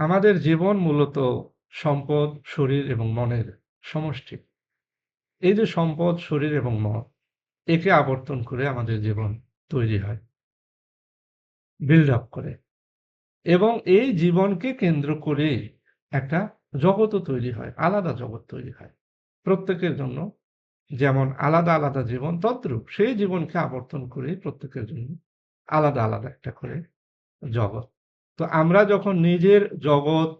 আমাদের জীবন মূলত সম্পদ, শরীর এবং মনের সমষ্টি। এই যে সম্পদ, শরীর এবং মন, একে আবর্তন করে আমাদের জীবন তৈরি হয়। বিল্ড আপ করে। এবং এই জীবনকে কেন্দ্র করেই একটা জগতও তৈরি হয়। আলাদা জগৎ তৈরি হয়। প্রত্যেকের জন্য যেমন আলাদা, আলাদা জীবন তদ্রূপ সেই জীবনকে আবর্তন করে প্রত্যেকের জন্য আলাদা, আলাদা একটা করে জগৎ। তো আমরা যখন নিজের জগৎ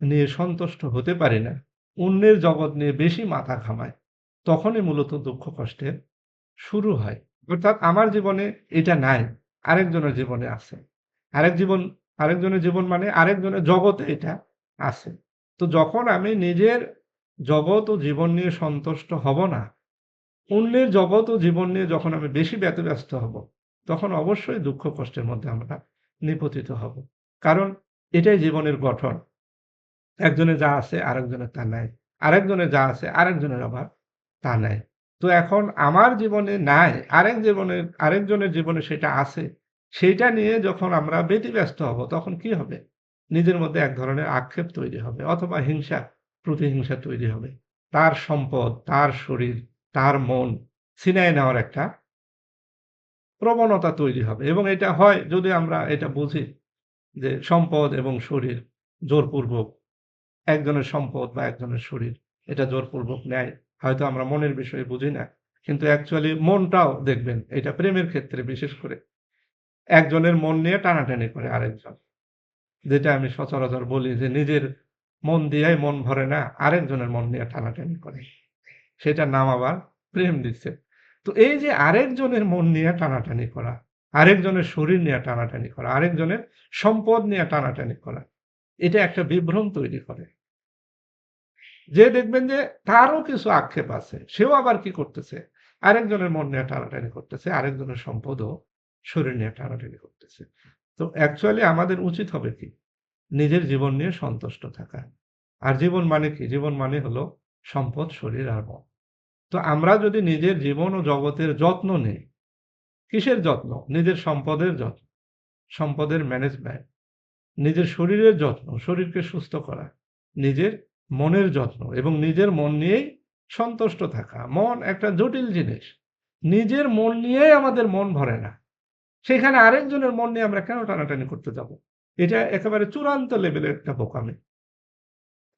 নিয়ে সন্তুষ্ট হতে পারি না, অন্যের জগৎ নিয়ে বেশি মাথা ঘামাই, তখনই মূলত দুঃখ কষ্টের শুরু হয়। অর্থাৎ আমার জীবনে এটা নাই, আরেকজনের জীবনে আছে। আরেক জীবন আরেকজনের জীবন মানে আরেকজনের জগতে এটা আছে। তো যখন আমি নিজের জগৎ ও জীবন নিয়ে সন্তুষ্ট হব না, অন্যের জগৎ ও জীবন নিয়ে যখন আমি বেশি ব্যতিব্যস্ত হব, তখন অবশ্যই দুঃখ কষ্টের মধ্যে আমরা নিপতিত হব। কারণ এটাই জীবনের গঠন। একজনের যা আছে আরেকজনের তা নাই। আরেকজনের যা আছে আরেকজনের আবার তা নাই। তো এখন আমার জীবনে নাই, আরেক জীবনের আরেকজনের জীবনে সেটা আছে। সেইটা নিয়ে যখন আমরা ব্যতিব্যস্ত হব, তখন কি হবে? নিজের মধ্যে এক ধরনের আক্ষেপ তৈরি হবে অথবা হিংসা, প্রতিহিংসা তৈরি হবে। তার সম্পদ, তার শরীর, তার মন ছিনায় নেওয়ার একটা প্রবণতা তৈরি হবে এবং এটা হয় যদি আমরা এটা বুঝি যে সম্পদ এবং শরীর জোরপূর্বক একজনের সম্পদ বা একজনের শরীর এটা জোরপূর্বক নেয়। হয়তো আমরা মনের বিষয়ে বুঝি না। কিন্তু অ্যাকচুয়ালি মনটাও দেখবেন এটা প্রেমের ক্ষেত্রে বিশেষ করে একজনের মন নিয়ে টানাটানি করে আরেকজন। যেটা আমি সচরাচর বলি যে নিজের মন দিয়াই মন ভরে না, আরেকজনের মন নিয়ে টানাটানি করে। সেটার নাম আবার প্রেম দিচ্ছে। তো এই যে আরেকজনের মন নিয়ে টানাটানি করা, আরেকজনের শরীর নিয়ে টানাটানি করা, আরেকজনের সম্পদ নিয়ে টানাটানি করা, এটা একটা বিভ্রম তৈরি করে। যে দেখবেন যে তারও কিছু আক্ষেপ আছে। সেও আবার কি করতেছে? আরেকজনের মন নিয়ে টানাটানি করতেছে, আরেকজনের সম্পদও শরীর নিয়ে টানাটানি করতেছে। তো অ্যাকচুয়ালি আমাদের উচিত হবে কি? নিজের জীবন নিয়ে সন্তুষ্ট থাকা। আর জীবন মানে কি? জীবন মানে হলো সম্পদ, শরীর আর মন। তো আমরা যদি নিজের জীবন ও জগতের যত্ন নেই, কিসের যত্ন? নিজের সম্পদের যত্ন, সম্পদের ম্যানেজমেন্ট, নিজের শরীরের যত্ন, শরীরকে সুস্থ করা, নিজের মনের যত্ন এবং নিজের মন নিয়েই সন্তুষ্ট থাকা। মন একটা জটিল জিনিস। নিজের মন নিয়েই আমাদের মন ভরে না। সেখানে আরেকজনের মন নিয়ে আমরা কেন টানাটানি করতে যাব? এটা একেবারে চূড়ান্ত লেভেলের একটা বোকামি।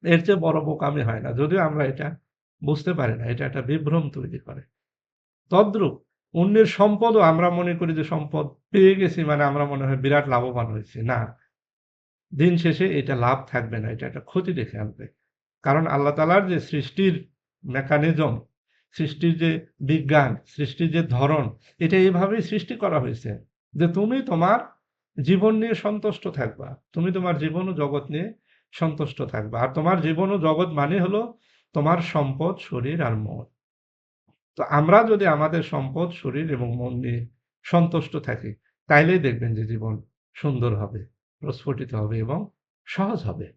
এর চেয়ে বড় বোকামি হয় না। যদিও আমরা এটা বুঝতে পারি না। এটা একটা বিভ্রম তৈরি করে। তদ্রূপ অন্যের সম্পদও আমরা মনে করি যে সম্পদ পেয়ে গেছি মানে আমরা মনে হয় বিরাট লাভবান হয়েছি। না। দিন শেষে এটা লাভ থাকবে না। এটা একটা ক্ষতি দেখে আনবে। কারণ আল্লাহ তাআলার যে সৃষ্টির মেকানিজম, সৃষ্টির যে বিজ্ঞান, সৃষ্টির যে ধরন, এটা এইভাবেই সৃষ্টি করা হয়েছে। যে তুমি তোমার জীবন নিয়ে সন্তুষ্ট থাকবা। তুমি তোমার জীবন ও জগৎ নিয়ে সন্তুষ্ট থাকবা। আর তোমার জীবন ও জগৎ মানে হলো তোমার সম্পদ, শরীর আর মন। তো আমরা যদি আমাদের সম্পদ, শরীর এবং মন নিয়ে সন্তুষ্ট থাকি, তাইলেই দেখবেন যে জীবন সুন্দর হবে, প্রস্ফুটিত হবে এবং সহজ হবে।